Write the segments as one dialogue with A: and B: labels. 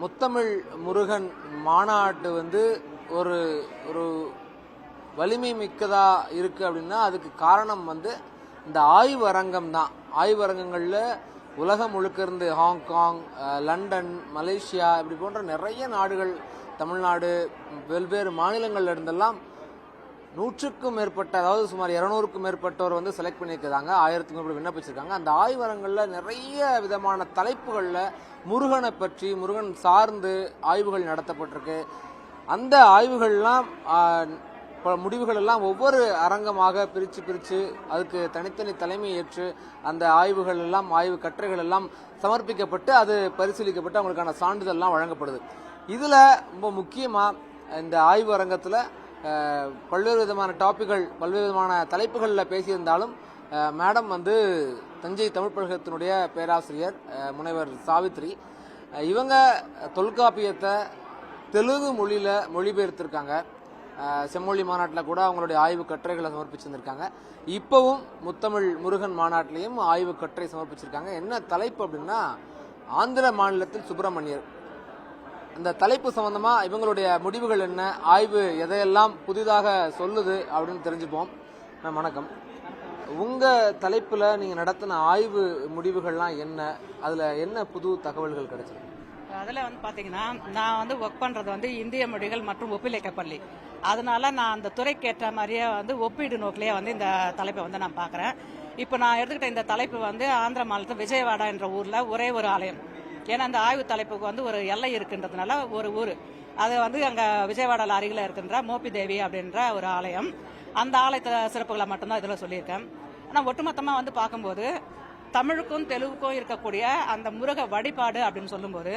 A: முத்தமிழ் முருகன் மாநாட்டு வந்து ஒரு ஒரு வலிமை மிக்கதா இருக்கு அப்படின்னா அதுக்கு காரணம் வந்து இந்த ஆய்வரங்கம் தான். ஆய்வரங்கங்களில் உலகம் முழுக்க இருந்து ஹாங்காங் லண்டன் மலேசியா இப்படி போன்ற நிறைய நாடுகள் தமிழ்நாடு வெவ்வேறு மாநிலங்கள்ல இருந்தெல்லாம் நூற்றுக்கும் மேற்பட்ட அதாவது சுமார் இருநூறுக்கும் மேற்பட்டோர் வந்து செலக்ட் பண்ணியிருக்கிறாங்க. ஆயிரத்துக்கும் மேற்பட்ட விண்ணப்பிச்சிருக்காங்க. அந்த ஆய்வரங்களில் நிறைய விதமான தலைப்புகளில் முருகனை பற்றி முருகன் சார்ந்து ஆய்வுகள் நடத்தப்பட்டிருக்கு. அந்த ஆய்வுகள்லாம் முடிவுகள் எல்லாம் ஒவ்வொரு அரங்கமாக பிரித்து பிரித்து அதுக்கு தனித்தனி தலைமை ஏற்று அந்த ஆய்வுகள் எல்லாம் ஆய்வு கட்டுரைகள் எல்லாம் சமர்ப்பிக்கப்பட்டு அது பரிசீலிக்கப்பட்டு அவங்களுக்கான சான்றிதழ்லாம் வழங்கப்படுது. இதில் ரொம்ப முக்கியமாக இந்த ஆய்வு அரங்கத்தில் பல்வேறு விதமான டாப்பிகள் பல்வேறு விதமான தலைப்புகளில் பேசியிருந்தாலும் மேடம் வந்து தஞ்சை தமிழ் பழகத்தினுடைய பேராசிரியர் முனைவர் சாவித்ரி. இவங்க தொல்காப்பியத்தை தெலுங்கு மொழியில் மொழிபெயர்த்திருக்காங்க. செம்மொழி மாநாட்டில் கூட அவங்களுடைய ஆய்வு கட்டுரைகளை சமர்ப்பிச்சிருந்திருக்காங்க. இப்போவும் முத்தமிழ் முருகன் மாநாட்டிலையும் ஆய்வு கட்டுரை சமர்ப்பிச்சிருக்காங்க. என்ன தலைப்பு அப்படின்னா ஆந்திர மாநிலத்தில் சுப்பிரமணியர். இந்த தலைப்பு சம்பந்தமா இவங்களுடைய முடிவுகள் என்ன ஆய்வு எதையெல்லாம் புதிதாக சொல்லுது அப்படின்னு தெரிஞ்சுப்போம். வணக்கம். உங்க தலைப்புல நீங்க நடத்தின ஆய்வு முடிவுகள்லாம் என்ன? அதுல என்ன புது தகவல்கள் கிடைச்சது
B: அதில் வந்து பார்த்தீங்கன்னா நான் வந்து ஒர்க் பண்ணுறது வந்து இந்திய மொழிகள் மற்றும் ஒப்பிலக்க பள்ளி. அதனால நான் அந்த துறைக்கு ஏற்ற மாதிரியே வந்து ஒப்பீடு நோக்கிலேயே வந்து இந்த தலைப்பை வந்து நான் பார்க்குறேன் இப்போ நான் எடுத்துக்கிட்ட இந்த தலைப்பு வந்து ஆந்திர மாநிலத்தில் விஜயவாடா என்ற ஊரில் ஒரே ஒரு ஆலயம். ஏன்னா அந்த ஆய்வு தலைப்புக்கு வந்து ஒரு எல்லை இருக்குன்றதுனால ஒரு ஊர். அது வந்து அங்கே விஜயவாடாவில் அருகில் இருக்கின்ற மோபி தேவி அப்படின்ற ஒரு ஆலயம். அந்த ஆலயத்தை சிறப்புகளை மட்டும்தான் இதில் சொல்லியிருக்கேன். ஆனால் ஒட்டுமொத்தமாக வந்து பார்க்கும்போது தமிழுக்கும் தெலுங்குக்கும் இருக்கக்கூடிய அந்த முருக வழிபாடு அப்படின்னு சொல்லும்போது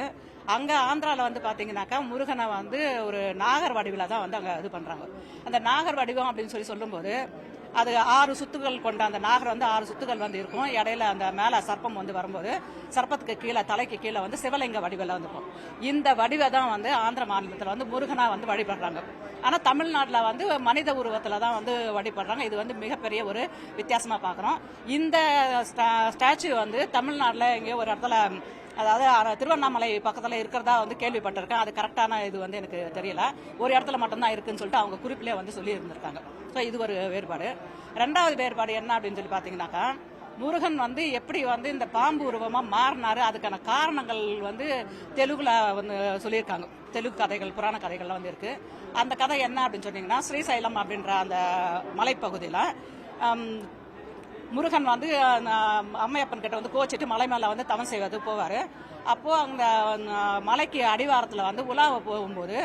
B: அங்கே ஆந்திராவில் வந்து பார்த்தீங்கன்னாக்கா முருகனை வந்து ஒரு நாகர் வடிவில் தான் வந்து அங்கே இது பண்ணுறாங்க அந்த நாகர் வடிவம் அப்படின்னு சொல்லி சொல்லும்போது அது ஆறு சுத்துகள் கொண்ட அந்த நாகர் வந்து ஆறு சுத்துகள் வந்து இருக்கும். இடையில அந்த மேல சர்ப்பம் வந்து வரும்போது சர்ப்பத்துக்கு கீழே தலைக்கு கீழே வந்து சிவலிங்க வடிவில் வந்துருக்கும் இந்த வடிவை தான் வந்து ஆந்திர மாநிலத்தில் வந்து முருகனா வந்து வழிபடுறாங்க. ஆனா தமிழ்நாட்டில் வந்து மனித உருவத்தில் தான் வந்து வழிபடுறாங்க. இது வந்து மிகப்பெரிய ஒரு வித்தியாசமா பார்க்குறோம் இந்த ஸ்டாச்சு வந்து தமிழ்நாட்டில் எங்கேயோ ஒரு இடத்துல அதாவது திருவண்ணாமலை பக்கத்தில் இருக்கிறதா வந்து கேள்விப்பட்டிருக்கேன். அது கரெக்டான இது வந்து எனக்கு தெரியல. ஒரு இடத்துல மட்டும்தான் இருக்குன்னு சொல்லிட்டு அவங்க குறிப்பிலே வந்து சொல்லி இருந்திருக்காங்க ஸோ இது ஒரு வேறுபாடு. ரெண்டாவது வேறுபாடு என்ன அப்படின்னு சொல்லி பார்த்தீங்கன்னாக்கா முருகன் வந்து எப்படி வந்து இந்த பாம்பு உருவமாக மாறினாரு அதுக்கான காரணங்கள் வந்து தெலுங்குல வந்து சொல்லியிருக்காங்க. தெலுங்கு கதைகள் புராண கதைகள்லாம் வந்து இருக்கு. அந்த கதை என்ன அப்படின்னு சொன்னீங்கன்னா ஸ்ரீசைலம் அப்படின்ற அந்த மலைப்பகுதியில் முருகன் வந்து அம்மையப்பன் கிட்ட வந்து கோச்சிட்டு மலை மேல வந்து தவம் செய்வது போவாரு. அப்போ அந்த மலைக்கு அடிவாரத்துல வந்து உலாவை போகும்போது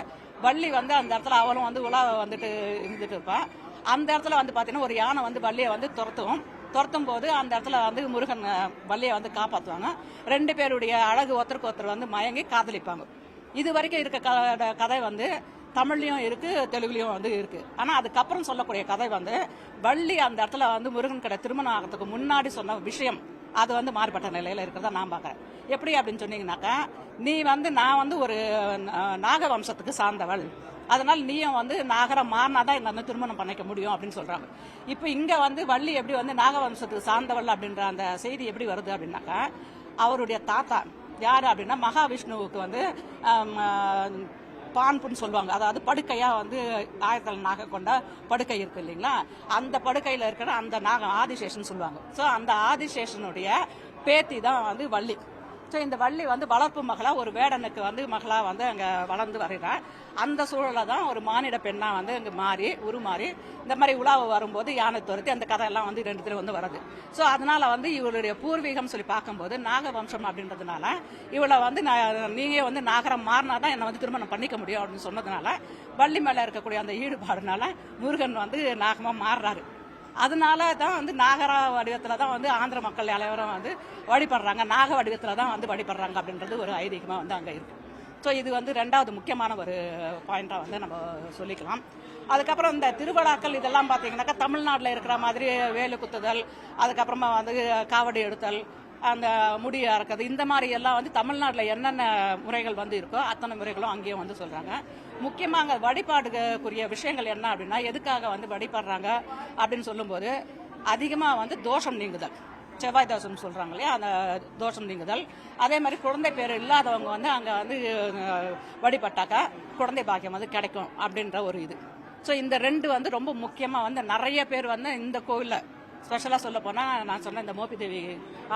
B: வள்ளி வந்து அந்த இடத்துல அவளும் வந்து உலாவை வந்துட்டு இருந்துட்டு இருப்பான் அந்த இடத்துல வந்து பாத்தீங்கன்னா ஒரு யானை வந்து வள்ளியை வந்து துரத்தும். துரத்தும் போது அந்த இடத்துல வந்து முருகன் வள்ளியை வந்து காப்பாத்துவாங்க. ரெண்டு பேருடைய அழகு ஒருத்தருக்கு ஒருத்தர் வந்து மயங்கி காதலிப்பாங்க. இது வரைக்கும் இருக்க கதை வந்து தமிழ்லையும் இருக்குது தெலுங்குலயும் வந்து இருக்குது ஆனால் அதுக்கப்புறம் சொல்லக்கூடிய கதை வந்து வள்ளி அந்த இடத்துல வந்து முருகன் கடை திருமணம் ஆகிறதுக்கு முன்னாடி சொன்ன விஷயம். அது வந்து மாறுபட்ட நிலையில் இருக்கிறதா நான் பார்க்குறேன் எப்படி அப்படின்னு சொன்னீங்கன்னாக்கா நீ வந்து நான் வந்து ஒரு நாக வம்சத்துக்கு சார்ந்தவள். அதனால் நீயும் வந்து நாகரம் மாறினா தான் என்ன வந்து திருமணம் பண்ணிக்க முடியும் அப்படின்னு சொல்கிறாங்க இப்போ இங்கே வந்து வள்ளி எப்படி வந்து நாகவம்சத்துக்கு சார்ந்தவள் அப்படின்ற அந்த செய்தி எப்படி வருது அப்படின்னாக்கா அவருடைய தாத்தா யார் அப்படின்னா மகாவிஷ்ணுவுக்கு வந்து பான்புன்னு சொல்லுவாங்க. அதாவது படுக்கையா வந்து ஆயிரத்தில் நாக கொண்ட படுக்கை இருக்கு இல்லைங்களா? அந்த படுக்கையில இருக்கிற அந்த நாகம் ஆதிசேஷன் சொல்லுவாங்க. ஸோ அந்த ஆதிசேஷனுடைய பேத்தி தான் வந்து வள்ளி. ஸோ இந்த வள்ளி வந்து வளர்ப்பு மகளா ஒரு வேடனுக்கு வந்து மகளாக வந்து அங்கே வளர்ந்து வருகிறார். அந்த சூழலை தான் ஒரு மானிட பெண்ணாக வந்து அங்கே மாறி உருமாறி இந்த மாதிரி உலாவு வரும்போது யானை துரத்தி அந்த கதையெல்லாம் வந்து ரெண்டு பேரும் வந்து வருது. ஸோ அதனால வந்து இவளுடைய பூர்வீகம் சொல்லி பார்க்கும்போது நாகவம்சம் அப்படின்றதுனால இவளை வந்து நான் நீங்கள் வந்து நாகரம் மாறினா தான் என்னை வந்து திருமணம் பண்ணிக்க முடியும் அப்படின்னு சொன்னதுனால வள்ளி மேலே இருக்கக்கூடிய அந்த ஈடுபாடுனால முருகன் வந்து நாகமாக மாறுறாரு. அதனால தான் வந்து நாகர வடிவத்தில் தான் வந்து ஆந்திர மக்கள் அனைவரும் வந்து வழிபடுறாங்க. நாக வடிவத்தில் தான் வந்து வழிபடுறாங்க அப்படின்றது ஒரு ஐதீகமாக வந்து அங்கே இருக்கு. ஸோ இது வந்து ரெண்டாவது முக்கியமான ஒரு பாயிண்டாக வந்து நம்ம சொல்லிக்கலாம். அதுக்கப்புறம் இந்த திருவிழாக்கள் இதெல்லாம் பார்த்தீங்கன்னாக்கா தமிழ்நாட்டில் இருக்கிற மாதிரி வேலு குத்துதல் அதுக்கப்புறமா வந்து காவடி எடுத்தல் அந்த முடி அறக்கிறது இந்த மாதிரி எல்லாம் வந்து தமிழ்நாட்டில் என்னென்ன முறைகள் வந்து இருக்கோ அத்தனை முறைகளும் அங்கேயும் வந்து சொல்றாங்க. முக்கியமாக அங்கே வழிபாடுக்குரிய விஷயங்கள் என்ன அப்படின்னா எதுக்காக வந்து வழிபடுறாங்க அப்படின்னு சொல்லும்போது அதிகமாக வந்து தோஷம் நீங்குதல். செவ்வாய் தோஷம் சொல்றாங்க இல்லையா? அந்த தோஷம் நீங்குதல். அதே மாதிரி குழந்தை பேர் இல்லாதவங்க வந்து அங்கே வந்து வழிபட்டாக்கா குழந்தை பாக்கியம் வந்து கிடைக்கும் அப்படின்ற ஒரு இது. ஸோ இந்த ரெண்டு வந்து ரொம்ப முக்கியமாக வந்து நிறைய பேர் வந்து இந்த கோவிலில் ஸ்பெஷலாக சொல்ல போனால் நான் சொன்ன இந்த மோபி தேவி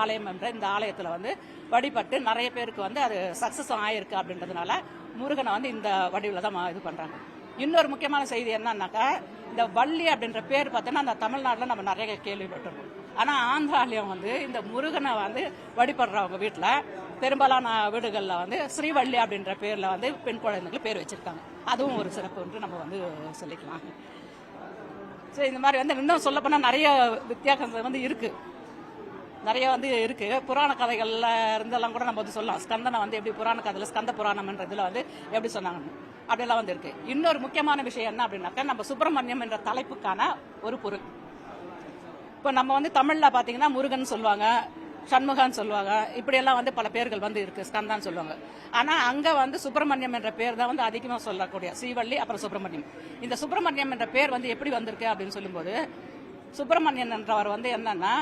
B: ஆலயம் என்ற இந்த ஆலயத்தில் வந்து வழிபட்டு நிறைய பேருக்கு வந்து அது சக்ஸஸ் ஆயிருக்கு அப்படின்றதுனால முருகனை வந்து இந்த வடிவில் தான் இது பண்ணுறாங்க இன்னொரு முக்கியமான செய்தி என்னன்னாக்கா இந்த வள்ளி அப்படின்ற பேர் பார்த்தோன்னா அந்த தமிழ்நாட்டில் நம்ம நிறைய கேள்விப்பட்டிருக்கோம். ஆனால் ஆந்திராலயம் வந்து இந்த முருகனை வந்து வழிபடுறவங்க வீட்டில் பெரும்பாலான வீடுகளில் வந்து ஸ்ரீவள்ளி அப்படின்ற பேரில் வந்து பெண் குழந்தைங்களுக்கு பேர் வச்சிருக்காங்க. அதுவும் ஒரு சிறப்பு என்று நம்ம வந்து சொல்லிக்கலாம். ஸோ இந்த மாதிரி வந்து இன்னும் சொல்ல போனால் நிறைய வித்தியாசம் வந்து இருக்கு. நிறைய வந்து இருக்கு. புராண கதைகள்ல இருந்தெல்லாம் கூட நம்ம வந்து சொல்லலாம். ஸ்கந்தனை வந்து எப்படி புராண கதையில ஸ்கந்த புராணம்ன்றதுல வந்து எப்படி சொன்னாங்க. அப்படியெல்லாம் வந்து இருக்கு. இன்னொரு முக்கியமான விஷயம் என்ன அப்படின்னாக்கா நம்ம சுப்பிரமணியம் என்ற தலைப்புக்கான ஒரு பொருள். இப்போ நம்ம வந்து தமிழ்ல பாத்தீங்கன்னா முருகன் சொல்லுவாங்க. சண்முகான்னு சொல்லுவாங்க. இப்படியெல்லாம் வந்து பல பேர்கள் வந்து இருக்கு. ஸ்கந்தான்னு சொல்லுவாங்க. ஆனால் அங்கே வந்து சுப்பிரமணியம் என்ற பேர் தான் வந்து அதிகமாக சொல்லக்கூடிய ஸ்ரீவள்ளி அப்புறம் சுப்பிரமணியம். இந்த சுப்பிரமணியம் என்ற பேர் வந்து எப்படி வந்திருக்கு அப்படின்னு சொல்லும்போது சுப்பிரமணியன் என்றவர் வந்து என்னன்னா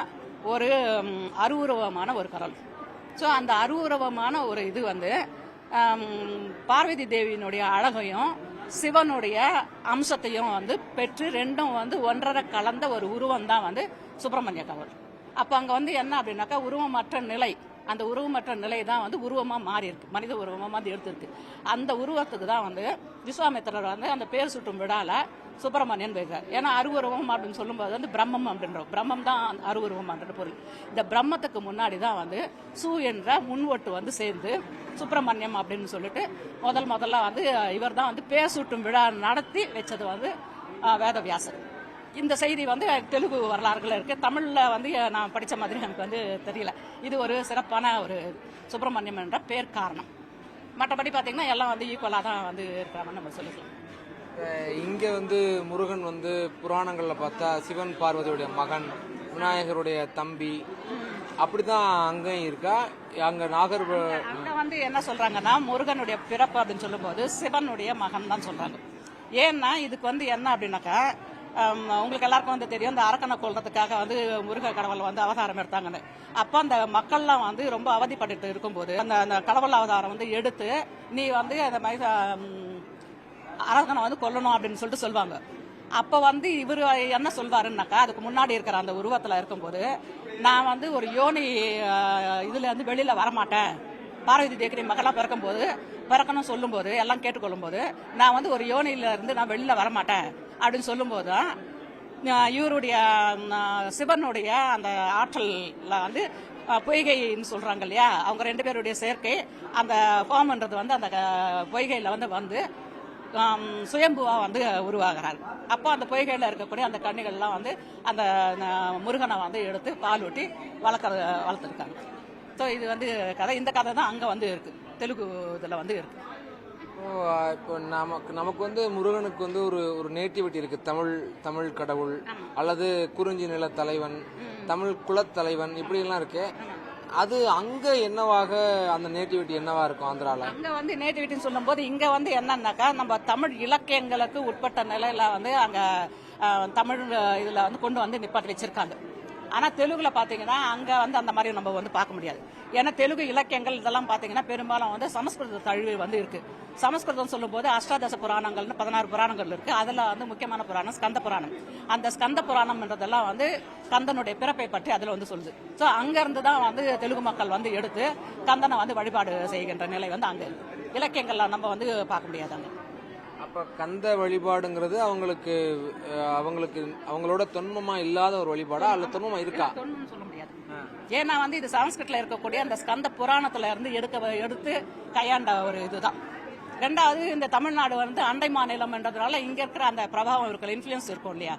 B: ஒரு அருவுருவமான ஒரு கரல் ஸோ அந்த அருவுருவமான ஒரு இது வந்து பார்வதி தேவியினுடைய அழகையும் சிவனுடைய அம்சத்தையும் வந்து பெற்று ரெண்டும் வந்து ஒன்றரை கலந்த ஒரு உருவம் தான் வந்து சுப்பிரமணிய கவர் அப்போ அங்கே வந்து என்ன அப்படின்னாக்கா உருவமற்ற நிலை. அந்த உருவமற்ற நிலை தான் வந்து உருவமாக மாறி இருக்கு. மனித உருவமாக வந்து எடுத்திருக்கு. அந்த உருவத்துக்கு தான் வந்து விஸ்வாமித்திரர் வந்து அந்த பேர் சுட்டும் விழாவில் சுப்பிரமணியன் வைக்கிறார் ஏன்னா அருவுருவம் அப்படின்னு சொல்லும்போது வந்து பிரம்மம் அப்படின்றோம். பிரம்மம் தான் அந்த அருவுருவம் அப்படின்ற பொருள். இந்த பிரம்மத்துக்கு முன்னாடி தான் வந்து சு என்ற முன்வொட்டு வந்து சேர்ந்து சுப்பிரமணியம் அப்படின்னு சொல்லிட்டு முதல் முதல்ல வந்து இவர் தான் வந்து பேர் சூட்டும் விழா நடத்தி வச்சது வந்து அஹ், வேதவியாசர். இந்த செய்தி வந்து தெலுங்கு வரலாறுகள் இருக்கு. தமிழ்ல வந்து நான் படிச்ச மாதிரி எனக்கு வந்து தெரியல. இது ஒரு சிறப்பான ஒரு சுப்பிரமணியம் என்ற பேர் காரணம். மற்றபடி பார்த்தீங்கன்னா எல்லாம் வந்து ஈக்குவலாக தான் வந்து இருக்கிறாங்கன்னு நம்ம சொல்லிக்கலாம்.
A: இங்க வந்து முருகன் வந்து புராணங்கள்ல பார்த்தா சிவன் பார்வதியுடைய மகன் விநாயகருடைய தம்பி அப்படிதான் அங்கேயும் இருக்கா? அங்க நாகர்
B: அங்க வந்து என்ன சொல்றாங்கன்னா முருகனுடைய பிறப்பு அப்படின்னு சொல்லும்போது சிவனுடைய மகன் தான் சொல்றாங்க. ஏன்னா இதுக்கு வந்து என்ன அப்படின்னாக்கா உங்களுக்கு எல்லாருக்கும் வந்து தெரியும் இந்த அரக்கனை கொள்றதுக்காக வந்து முருக கடவுள் வந்து அவதாரம் எடுத்தாங்கன்னு. அப்ப அந்த மக்கள்லாம் வந்து ரொம்ப அவதிப்பட்டுட்டு இருக்கும்போது அந்த அந்த கடவுள் அவதாரம் வந்து எடுத்து நீ வந்து அந்த மாதிரி அரக்கனை வந்து கொல்லணும் அப்படின்னு சொல்லிட்டு சொல்லுவாங்க. அப்ப வந்து இவர் என்ன சொல்வாருன்னாக்கா அதுக்கு முன்னாடி இருக்கிற அந்த உருவத்துல இருக்கும்போது நான் வந்து ஒரு யோனி இதுல இருந்து வெளியில வரமாட்டேன். பார்வதி தேக்கரி மகளா பிறக்கும்போது பிறக்கணும் சொல்லும்போது எல்லாம் கேட்டுக்கொள்ளும்போது நான் வந்து ஒரு யோனியில இருந்து நான் வெளியில வரமாட்டேன். அப்படின்னு சொல்லும்போது தான் இவருடைய சிவனுடைய அந்த ஆற்றல்ல வந்து பொய்கைன்னு சொல்றாங்க இல்லையா? அவங்க ரெண்டு பேருடைய சேர்க்கை அந்த ஃபார்ம்ன்றது வந்து அந்த அஹ், பொய்கையில வந்து வந்து சுயம்புவா வந்து உருவாகிறார். அப்போ அந்த பொய்கையில் இருக்கக்கூடிய அந்த கண்ணிகள்லாம் வந்து அந்த முருகனை வந்து எடுத்து பால் ஊட்டி வளர்க்குற வளர்த்துருக்காங்க. ஸோ இது வந்து கதை. இந்த கதை தான் அங்கே வந்து இருக்கு. தெலுங்கு இதில் வந்து இருக்குது
A: இப்போ நமக்கு நமக்கு வந்து முருகனுக்கு வந்து ஒரு ஒரு நேட்டிவிட்டி இருக்கு. தமிழ் தமிழ் கடவுள் அல்லது குறிஞ்சி நில தலைவன் தமிழ் குலத்தலைவன் இப்படி எல்லாம் இருக்கு. அது அங்க என்னவாக அந்த நேட்டிவிட்டி என்னவா இருக்கும் ஆந்திரால?
B: அங்க வந்து நேட்டிவிட்டின்னு சொல்லும்போது இங்க வந்து என்னன்னாக்கா நம்ம தமிழ் இலக்கியங்களுக்கு உட்பட்ட நிலையில வந்து அங்க தமிழ் இதுல வந்து கொண்டு வந்து நிப்பாட்டி வச்சிருக்காங்க. ஆனா தெலுங்குல பாத்தீங்கன்னா அங்க வந்து அந்த மாதிரி நம்ம வந்து பார்க்க முடியாது. ஏன்னா தெலுங்கு இலக்கியங்கள் இதெல்லாம் பாத்தீங்கன்னா பெரும்பாலும் வந்து சமஸ்கிருத தழுவி வந்து இருக்கு. சமஸ்கிருதம் சொல்லும்போது அஷ்டாதச புராணங்கள்னு பதினாறு புராணங்கள் இருக்கு. அதுல வந்து முக்கியமான புராணம் ஸ்கந்த புராணம். அந்த ஸ்கந்த புராணம்ன்றதெல்லாம் வந்து கந்தனுடைய பிறப்பை பற்றி அதுல வந்து சொல்லுது. சோ அங்க இருந்து தான் வந்து தெலுங்கு மக்கள் வந்து எடுத்து கந்தனை வந்து வழிபாடு செய்கின்ற நிலை வந்து அங்க இருக்கு. இலக்கியங்கள்ல நம்ம வந்து பார்க்க முடியாது அங்கே.
A: அப்ப கந்த வழிபாடுங்கிறது அவங்களுக்கு அவங்களுக்கு அவங்களோட தொன்மமா இல்லாத ஒரு வழிபாடா? அல்ல தொன்மமா இருக்கா?
B: சொல்ல முடியாது. ஏன்னா வந்து இது சமஸ்கிருட்ல இருக்கக்கூடிய அந்த ஸ்கந்த புராணத்துல இருந்து எடுக்க எடுத்து கையாண்ட ஒரு இதுதான். ரெண்டாவது இந்த தமிழ்நாடு வந்து அண்டை மாநிலம்ன்றதுனால இங்க இருக்கிற அந்த பிரபாவம் இருக்கிற இன்ஃபுளுன்ஸ் இருக்கும் இல்லையா?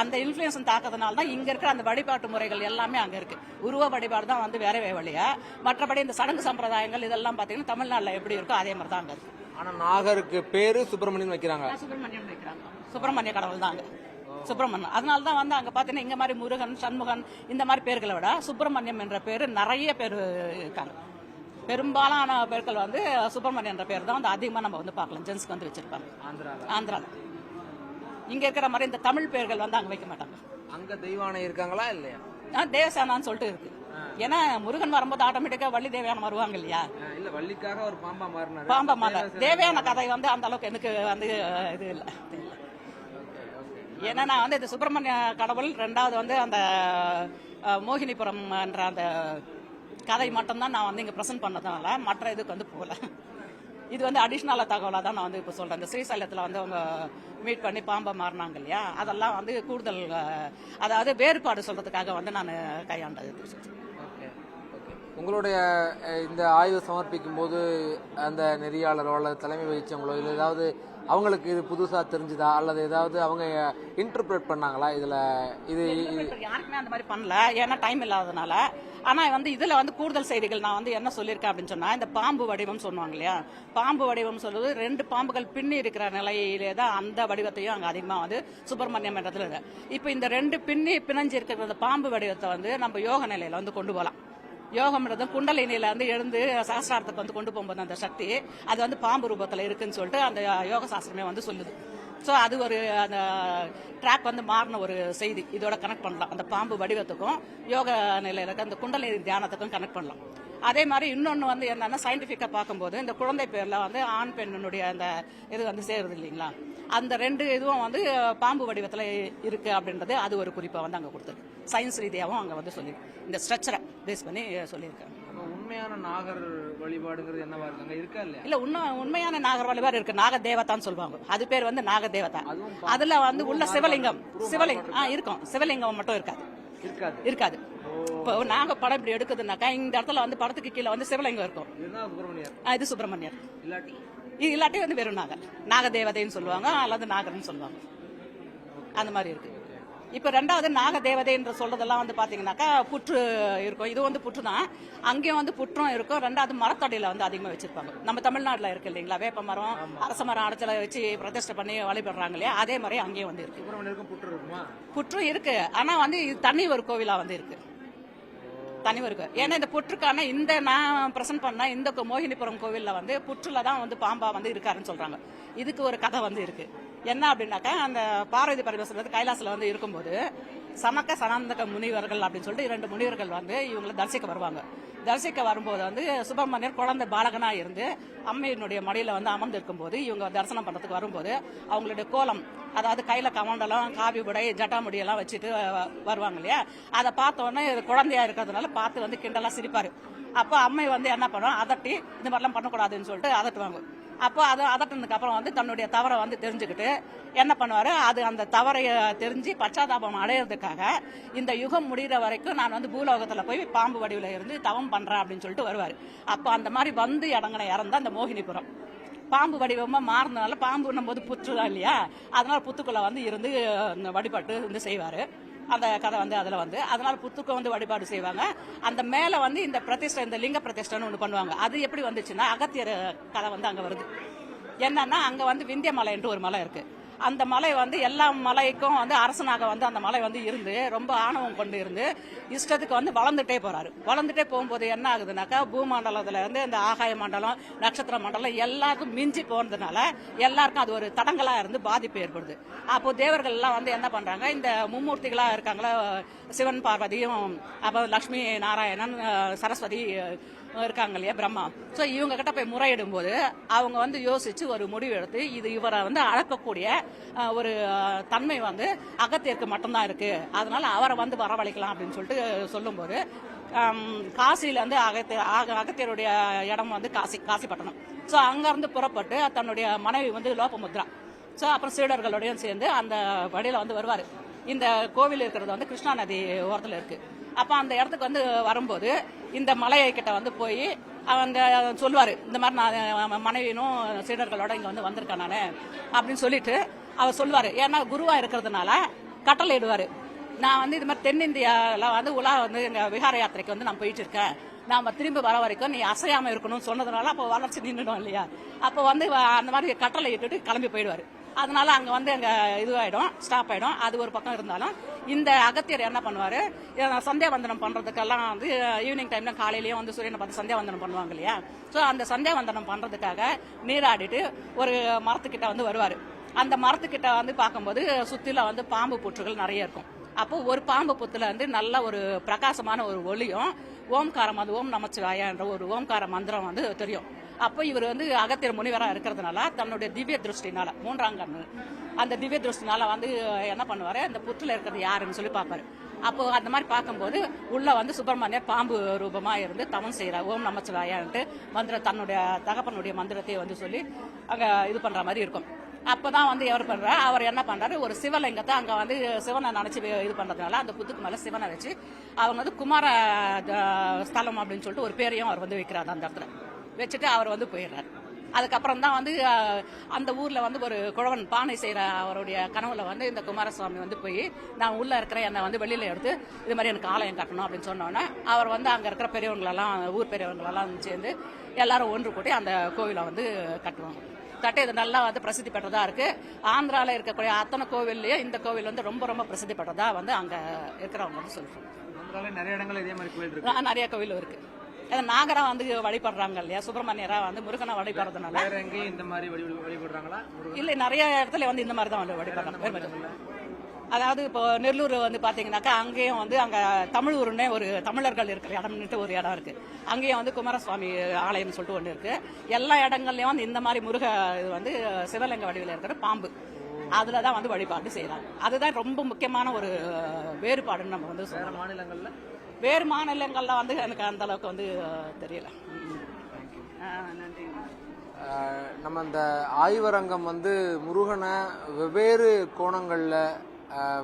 B: அந்த இன்ஃபுளுன்ஸ் தாக்கறதுனால தான் இங்க இருக்கிற அந்த வழிபாட்டு முறைகள் எல்லாமே அங்க இருக்கு. உருவ வழிபாடு தான் வந்து வேறவே வழியா. மற்றபடி இந்த சடங்கு சம்பிரதாயங்கள் இதெல்லாம் பாத்தீங்கன்னா தமிழ்நாட்டுல எப்படி இருக்கோ அதே மாதிரி தான் அங்க இருக்கு.
A: ஆனா நாகருக்கு பேரு சுப்பிரமணியன் வைக்கிறாங்க.
B: சுப்பிரமணியம் வைக்கிறாங்க. சுப்பிரமணிய கடவுள் தான் சுப்பிரமணியம். அதனால தான் வந்து அங்க பாத்தீங்கன்னா இங்க மாதிரி முருகன் சண்முகன் இந்த மாதிரி பேர்களை விட சுப்பிரமணியம் என்ற பேரு நிறைய பேர் இருக்காங்க. பெரும்பாலான பேர்கள் வந்து சுப்பிரமணியம் என்ற பேர் தான் வந்து அதிகமா நம்ம வந்து பார்க்கலாம். ஜென்ஸ்க்கு வந்து வச்சிருப்பாங்க.
A: ஆந்திரால.
B: இங்க இருக்கிற மாதிரி இந்த தமிழ் பேர்கள் வந்து அங்க வைக்க மாட்டாங்க.
A: அங்க தெய்வானை இருக்காங்களா இல்லையா?
B: தேவசேனான்னு சொல்லிட்டு இருக்கு. ஏன்னா முருகன் வரும்போது ஆட்டோமேட்டிக்கா வள்ளி தேவையான வருவாங்க இல்லையா?
A: இல்ல வள்ளிக்காக ஒரு பாம்பா மாறினாரு.
B: பாம்பா மாலை தேவையான கதை வந்து அந்த அளவுக்கு எனக்கு வந்து இது இல்லை. ஏன்னா நான் வந்து இந்த சுப்பிரமணிய கடவுள் ரெண்டாவது வந்து அந்த மோகினிபுரம் என்ற அந்த கதை மட்டும்தான் நான் வந்து இங்க ப்ரெசென்ட் பண்ணதுனால மற்ற இதுக்கு வந்து போகல. இது வந்து அடிஷ்னலாக தகவலாக தான் நான் வந்து இப்போ சொல்கிறேன் இந்த ஸ்ரீசைலத்தில் வந்து அவங்க மீட் பண்ணி பாம்பை மாறினாங்க இல்லையா? அதெல்லாம் வந்து கூடுதல் அதாவது வேறுபாடு சொல்கிறதுக்காக வந்து நான் கையாண்டது.
A: Okay okay. உங்களுடைய இந்த ஆய்வு சமர்ப்பிக்கும் போது அந்த நெறியாளரோ அல்லது தலைமை வகிச்சவங்களோ இல்லை ஏதாவது அவங்களுக்கு இது புதுசா தெரிஞ்சுதா? அல்லது ஏதாவது அவங்க இன்டர்பிரேட் பண்ணாங்களா? இதுல இது
B: யாருக்குமே அந்த மாதிரி பண்ணல. ஏன்னா டைம் இல்லாதனால. ஆனா வந்து இதுல வந்து கூடுதல் செய்திகள் நான் வந்து என்ன சொல்லியிருக்கேன் அப்படின்னு சொன்னா இந்த பாம்பு வடிவம் சொல்லுவாங்க இல்லையா? பாம்பு வடிவம் சொல்லுவது ரெண்டு பாம்புகள் பின்னி இருக்கிற நிலையிலே தான் அந்த வடிவத்தையும் அங்க அதிகமா வந்து சுப்பிரமணியம் என்றதுல இப்போ இந்த ரெண்டு பின்னி பிணைஞ்சு இருக்கிற அந்த பாம்பு வடிவத்தை வந்து நம்ம யோக நிலையில வந்து கொண்டு போகலாம். யோகம்ன்றது குண்டலினியில வந்து எழுந்து சாஸ்திரார்த்தத்துக்கு வந்து கொண்டு போகும்போது அந்த சக்தி அது வந்து பாம்பு ரூபத்துல இருக்குன்னு சொல்லிட்டு அந்த யோக சாஸ்திரமே வந்து சொல்லுது. ஸோ அது ஒரு அந்த ட்ராக் வந்து மாறின ஒரு செய்தி. இதோட கனெக்ட் பண்ணலாம். அந்த பாம்பு வடிவத்துக்கும் யோக நிலையில இருக்க அந்த குண்டலினி தியானத்துக்கும் கனெக்ட் பண்ணலாம். அதே மாதிரி இன்னொன்று வந்து என்னன்னா சயின்டிஃபிக்காக பார்க்கும்போது இந்த குழந்தை பேர்ல வந்து ஆண் பெண்ணுடைய அந்த இது வந்து சேருது இல்லைங்களா? அந்த ரெண்டு இதுவும் வந்து பாம்பு வடிவத்தில் இருக்கு அப்படின்றது அது ஒரு குறிப்பை வந்து அங்கே கொடுத்துருக்கு. சயின்ஸ் ரீதியாகவும் அங்கே வந்து சொல்லி இந்த ஸ்ட்ரக்சரை பேஸ் பண்ணி சொல்லியிருக்காங்க.
A: உண்மையான நாகர் வழிபாடுங்கிறது என்னவா இருக்கு அங்க இருக்கா இல்லையா?
B: இல்ல உண்மை உண்மையான நாகர் வழிபாடு இருக்கு. நாக தேவதான்னு சொல்லுவாங்க. அது பேர் வந்து நாக தேவதா அதுல வந்து உள்ள சிவலிங்கம். சிவலிங்கம் ஆ இருக்கும். சிவலிங்கம் மட்டும் இருக்காது.
A: இருக்காது.
B: இருக்காது. இப்போ நாக படம் இப்படி எடுக்குதுனாக்கா இந்த இடத்துல வந்து படத்துக்கு கீழே வந்து சிவலிங்கம் இருக்கும். இது சுப்பிரமணியர்.
A: இல்லாட்டி?
B: இது இல்லாட்டி வந்து வெறும் நாகர். நாகதேவதைன்னு சொல்லுவாங்க அல்லது நாகர்னு சொல்லுவாங்க. அந்த மாதிரி இருக்கு. இப்போ ரெண்டாவது நாகதேவதைன்ற சொல்றதெல்லாம் வந்து பாத்தீங்கன்னாக்கா புற்று இருக்கும். இது வந்து புற்று தான் அங்கேயும் வந்து புற்றும் இருக்கும். ரெண்டாவது மரத்தடியில வந்து அதிகமா வச்சிருப்பாங்க. நம்ம தமிழ்நாட்டுல இருக்கு இல்லைங்களா? வேப்ப மரம் அரச மரம் அடைச்சல வச்சு பிரதிஷ்டை பண்ணி வழிபடுறாங்க இல்லையா? அதே மாதிரி அங்கேயும் வந்து இருக்கு.
A: புற்று
B: இருக்கு. ஆனா வந்து இது தனி ஒரு கோவிலா வந்து இருக்கு. தனி ஒரு கோ- ஏன்னா இந்த புற்றுக்கான இந்த நான் பிரசன்ட் பண்ண இந்த மோகினிபுரம் கோவில்ல வந்து புற்றுல தான் வந்து பாம்பா வந்து இருக்காருன்னு சொல்றாங்க. இதுக்கு ஒரு கதை வந்து இருக்கு. என்ன அப்படின்னாக்கா அந்த பார்வதி பரமேஸ்வரர் வந்து கைலாசில் வந்து இருக்கும்போது சமக்க சனந்தக முனிவர்கள் அப்படின்னு சொல்லிட்டு இரண்டு முனிவர்கள் வந்து இவங்களை தரிசிக்க வருவாங்க. தரிசிக்க வரும்போது வந்து சுப்பிரமணியர் குழந்தை பாலகனாக இருந்து அம்மையினுடைய மடியில் வந்து அமர்ந்து இருக்கும்போது இவங்க தரிசனம் பண்ணுறதுக்கு வரும்போது அவங்களுடைய கோலம் அதாவது கையில் கமண்டலம் காவி உடை ஜட்டாமுடியெல்லாம் வச்சுட்டு வருவாங்க இல்லையா? அதை பார்த்தோன்னே குழந்தையாக இது குழந்தையா இருக்கிறதுனால பார்த்து வந்து கிண்டலாக சிரிப்பார். அப்போ அம்மை வந்து என்ன பண்ணுவோம் அதட்டி இந்த மாதிரிலாம் பண்ணக்கூடாதுன்னு சொல்லிட்டு அதட்டுவாங்க. அப்போ அதை அதட்டினதுக்கு அப்புறம் வந்து தன்னுடைய தவறை வந்து தெரிஞ்சுக்கிட்டு என்ன பண்ணுவார்? அது அந்த தவறை தெரிஞ்சு பச்சாதாபம் அடையிறதுக்காக இந்த யுகம் முடிகிற வரைக்கும் நான் வந்து பூலோகத்தில் போய் பாம்பு வடிவில் இருந்து தவம் பண்ணுறேன் அப்படின்னு சொல்லிட்டு வருவார். அப்போ அந்த மாதிரி வந்து இடங்களை இறந்தா அந்த மோகினிபுரம். பாம்பு வடிவமாக மாறினதுனால பாம்புன்னும் போது புற்று தான் இல்லையா? அதனால புத்துக்குள்ள வந்து இருந்து அஹ், வழிபாட்டு வந்து செய்வார். அந்த கதை வந்து அதுல வந்து. அதனால புத்துக்கு வந்து வழிபாடு செய்வாங்க. அந்த மேல வந்து இந்த பிரதிஷ்டை இந்த லிங்க பிரதிஷ்டைன்னு ஒண்ணு பண்ணுவாங்க. அது எப்படி வந்துச்சுன்னா அகத்தியர் கதை வந்து அங்க வருது. என்னன்னா அங்க வந்து விந்திய மலை என்று ஒரு மலை இருக்கு. அந்த மலை வந்து எல்லா மலைக்கும் வந்து அரசனாக வந்து அந்த மலை வந்து இருந்து ரொம்ப ஆணவம் கொண்டு இருந்து இஷ்டத்துக்கு வந்து வளர்ந்துட்டே போறாரு. வளர்ந்துட்டே போகும்போது என்ன ஆகுதுனாக்கா பூமண்டலத்துல இருந்து இந்த ஆகாய மண்டலம் நட்சத்திர மண்டலம் எல்லாருக்கும் மிஞ்சி போனதுனால எல்லாருக்கும் அது ஒரு தடங்கலா இருந்து பாதிப்பு ஏற்படுது. அப்போ தேவர்கள் எல்லாம் வந்து என்ன பண்றாங்க இந்த மும்மூர்த்திகளா இருக்காங்களா சிவன் பார்வதியும் அப்போ லக்ஷ்மி நாராயணன் சரஸ்வதி இருக்காங்க இல்லையா பிரம்மா? ஸோ இவங்க கிட்ட போய் முறையிடும் போது அவங்க வந்து யோசிச்சு ஒரு முடிவு எடுத்து இது இவரை வந்து அளக்கக்கூடிய ஒரு தன்மை வந்து அகத்தியருக்கு மட்டும்தான் இருக்கு. அதனால அவரை வந்து வரவழைக்கலாம் அப்படின்னு சொல்லிட்டு சொல்லும்போது காசியில இருந்து அகத்திய அகத்தியருடைய இடம் வந்து காசி காசிப்பட்டணம் ஸோ அங்கேருந்து புறப்பட்டு தன்னுடைய மனைவி வந்து லோபமுத்ரா. ஸோ அப்புறம் சீடர்களோடையும் சேர்ந்து அந்த வழியில் வந்து வருவார். இந்த கோவில் இருக்கிறது வந்து கிருஷ்ணா நதி ஓரத்தில் இருக்கு. அப்போ அந்த இடத்துக்கு வந்து வரும்போது இந்த மலையை கிட்ட வந்து போய் அவங்க சொல்லுவார் இந்த மாதிரி நான் மனைவினும் சீடர்களோட இங்கே வந்து வந்திருக்கேன் நான் அப்படின்னு சொல்லிட்டு அவர் சொல்லுவார். ஏன்னா குருவா இருக்கிறதுனால கட்டளை இடுவார். நான் வந்து இது மாதிரி தென்னிந்தியாவில் வந்து உலா வந்து எங்கள் விஹார யாத்திரைக்கு வந்து நான் போயிட்டு இருக்கேன். நாம திரும்பி வர வரைக்கும் நீ அசையாம இருக்கணும்னு சொன்னதுனால அப்போ வளர்ச்சி நின்றுடும் இல்லையா? அப்போ வந்து அந்த மாதிரி கட்டளை இட்டுட்டு கிளம்பி போயிடுவாரு. அதனால அங்க வந்து அங்க இதுவாயிடும் ஸ்டாப் ஆயிடும். அது ஒரு பக்கம் இருந்தாலும் இந்த அகத்தியர் என்ன பண்ணுவாரு? சந்தியா வந்தனம் பண்றதுக்கெல்லாம் வந்து ஈவினிங் டைம்ல காலையிலயும் வந்து சூரியனை பார்த்து சந்தியாவந்தனம் பண்ணுவாங்க இல்லையா? ஸோ அந்த சந்தியாவந்தனம் பண்றதுக்காக நீராடிட்டு ஒரு மரத்துக்கிட்ட வந்து வருவாரு. அந்த மரத்துக்கிட்ட வந்து பார்க்கும்போது சுத்தில வந்து பாம்பு புற்றுகள் நிறைய இருக்கும். அப்போ ஒரு பாம்பு புத்துல இருந்து நல்ல ஒரு பிரகாசமான ஒரு ஒளியும் ஓம்காரம் அது ஓம் நமச்சிவாயன்ற ஒரு ஓம்கார மந்திரம் வந்து தெரியும். அப்போ இவர் வந்து அகத்தியர் முனிவராக இருக்கிறதுனால தன்னுடைய திவ்ய திருஷ்டினால மூன்றாம் கண்ணு. அந்த திவ்ய திருஷ்டினால வந்து என்ன பண்ணுவார்? அந்த புற்றில் இருக்கிறது யாருன்னு சொல்லி பார்ப்பாரு. அப்போ அந்த மாதிரி பார்க்கும்போது உள்ள வந்து சுப்பிரமணியர் பாம்பு ரூபமா இருந்து தவம் செய்யறார் ஓம் நமச்சிவாயான்ட்டு மந்திரம் தன்னுடைய தகப்பனுடைய மந்திரத்தை வந்து சொல்லி அங்க இது பண்ற மாதிரி இருக்கும். அப்பதான் வந்து எவர் பண்றாரு அவர் என்ன பண்றாரு? ஒரு சிவலிங்கத்தை அங்க வந்து சிவனை நினைச்சு இது பண்றதுனால அந்த புத்துக்கு மேல சிவனை வச்சு அவங்க வந்து குமார ஸ்தலம் அப்படின்னு சொல்லிட்டு ஒரு பேரையும் அவர் வந்து வைக்கிறார் அந்த இடத்துல. வச்சுட்டு அவர் வந்து போயிடுறாரு. அதுக்கப்புறம் தான் வந்து அந்த ஊர்ல வந்து ஒரு குழவன் பானை செய்யற அவருடைய கனவுல வந்து இந்த குமாரசுவாமி வந்து போய் நான் உள்ள இருக்கிற என்னை வந்து வெளியில எடுத்து இது மாதிரி எனக்கு ஆலயம் கட்டணும் அப்படின்னு சொன்னோன்னே அவர் வந்து அங்க இருக்கிற பெரியவங்களெல்லாம் ஊர் பெரியவங்களெல்லாம் சேர்ந்து எல்லாரும் ஒன்று கூட்டி அந்த கோவிலை வந்து கட்டுவாங்க. கட்டி இது நல்லா வந்து பிரசித்தி பெற்றதா இருக்கு. ஆந்திரால இருக்கக்கூடிய அத்தனை கோவில்லையும் இந்த கோவில் வந்து ரொம்ப ரொம்ப பிரசித்தி பெற்றதா வந்து அங்க இருக்கிறவங்க வந்து
A: ஆந்திரால நிறைய இடங்கள் இதே மாதிரி கோயில் இருக்கு.
B: நிறைய கோவில் இருக்கு. ஏன்னா நாகரா வந்து வழிபடுறாங்க இல்லையா? சுப்பிரமணியரா வந்து முருகனை வழிபடுறதுனால.
A: இந்த மாதிரி வழி வழிபடுறாங்களா?
B: இல்ல நிறைய இடத்துல வந்து இந்த மாதிரி தான் வந்து வழிபடுறாங்க. அதாவது இப்போ நெல்லூர் வந்து பாத்தீங்கன்னாக்கா அங்கேயும் வந்து அங்க தமிழூர்னே ஒரு தமிழர்கள் இருக்கிற இடம்னுட்டு ஒரு இடம் இருக்கு. அங்கேயும் வந்து குமாரசுவாமி ஆலயம்னு சொல்லிட்டு ஒன்று இருக்கு. எல்லா இடங்கள்லயும் வந்து இந்த மாதிரி முருக இது வந்து சிவலிங்க வடிவில் இருக்கிற பாம்பு. அதுல தான் வந்து வழிபாடு செய்யறாங்க அதுதான் ரொம்ப முக்கியமான ஒரு வேறுபாடுன்னு நம்ம வந்து சொல்லலாம்.
A: மாநிலங்கள்ல?
B: வேறு மாநிலங்கள்லாம் வந்து எனக்கு அந்த அளவுக்கு வந்து தெரியல. நன்றி.
A: நம்ம இந்த ஆய்வரங்கம் வந்து முருகனை வெவ்வேறு கோணங்களில்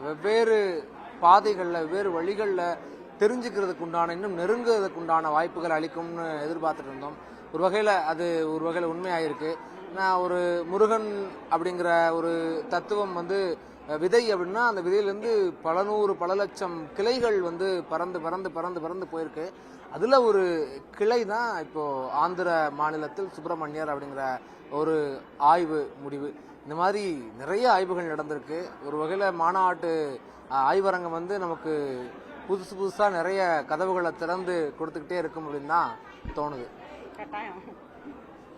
A: வெவ்வேறு பாதைகளில் வெவ்வேறு வழிகளில் தெரிஞ்சுக்கிறதுக்கு உண்டான இன்னும் நெருங்குறதுக்கு உண்டான வாய்ப்புகள் அளிக்கும்னு எதிர்பார்த்துட்டு இருந்தோம். ஒரு வகையில் அது ஒரு வகையில் உண்மையாயிருக்கு. நான் ஒரு முருகன் அப்படிங்கிற ஒரு தத்துவம் வந்து விதை அப்படின்னா அந்த விதையிலேருந்து பல நூறு பல லட்சம் கிளைகள் வந்து பறந்து பறந்து பறந்து பறந்து போயிருக்கு. அதில் ஒரு கிளை தான் இப்போ ஆந்திர மாநிலத்தில் சுப்பிரமணியர் அப்படிங்கிற ஒரு ஆய்வு முடிவு. இந்த மாதிரி நிறைய ஆய்வுகள் நடந்திருக்கு. ஒரு வகையில் மாநாட்டு ஆய்வரங்கம் வந்து நமக்கு புதுசு புதுசாக நிறைய கதவுகளை திறந்து கொடுத்துக்கிட்டே இருக்கும் அப்படின்னு தான் தோணுது.
B: கட்டாயம்.